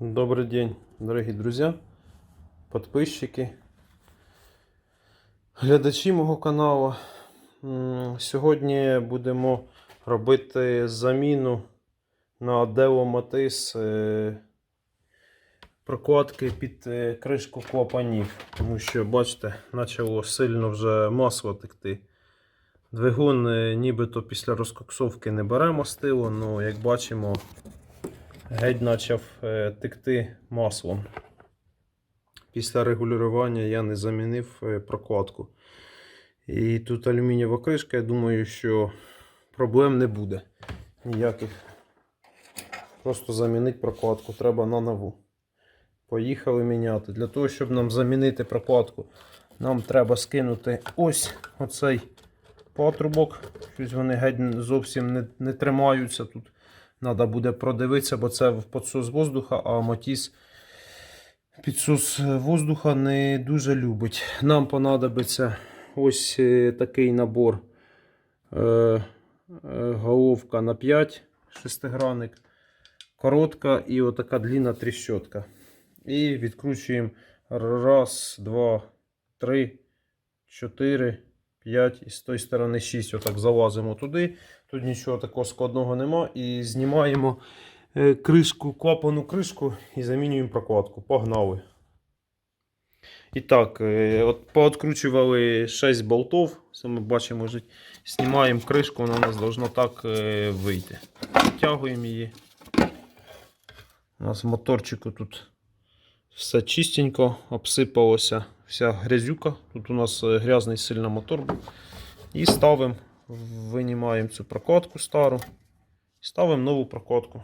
Добрый день, дорогі друзі, підписчики, глядачі мого каналу. Сьогодні будемо робити заміну на Deo Matiz е, прокладки під е, кришку клапанів. Тому що, бачите, почало сильно вже масло текти. Двигун е, нібито після розкоксовки не бере мастило, але як бачимо, геть почав е, текти маслом. Після регулювання я не замінив е, прокладку. І тут алюмінієва кришка, я думаю, що проблем не буде ніяких. Просто замінити прокладку треба на нову. Поїхали міняти. Для того, щоб нам замінити прокладку, нам треба скинути ось оцей патрубок. Щось вони геть зовсім не, не тримаються тут. Треба буде продивитися, бо це в підсос воздуха, а Матіс підсос воздуха не дуже любить. Нам понадобиться ось е, такий набор. Е, е, головка на 5 шестигранник, коротка і отака длинна тріщотка. І відкручуємо раз, два, три, чотири, п'ять і з тої сторони 6. Отак залазимо туди. Тут нічого такого складного нема. І знімаємо е, кришку, клапану кришку і замінюємо прокладку. Погнали. І так, е, от пооткручували 6 болтов. Це ми бачимо, знімаємо кришку, вона у нас должна так е, вийти. Втягуємо її. У нас моторчику тут все чистенько, обсипалося вся грязюка. Тут у нас е, грязний сильно мотор. І ставимо, винімаємо цю прокладку стару. Ставимо нову прокладку.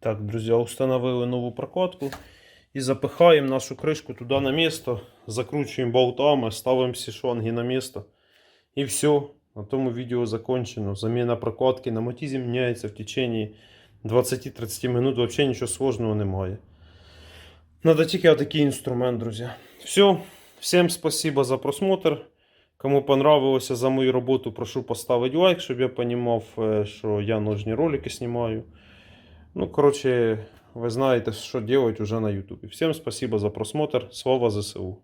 Так, друзі, установили нову прокладку. І запихаємо нашу кришку туди на місто, закручуємо болтами, ставимо всі шланги на місто. І все. На тому відео закончено. Заміна прокладки на мотізі міняється в течение 20-30 минут. Взагалі нічого сложного немає. Надо тільки отакий інструмент, друзі. Все. Всім спасибо за просмотр. Кому понравилося за мою роботу, прошу поставити лайк, щоб я розумів, що я нужні ролики знімаю. Ну, коротше, ви знаєте, що робити вже на YouTube. Всім спасибо за просмотр. Слава ЗСУ!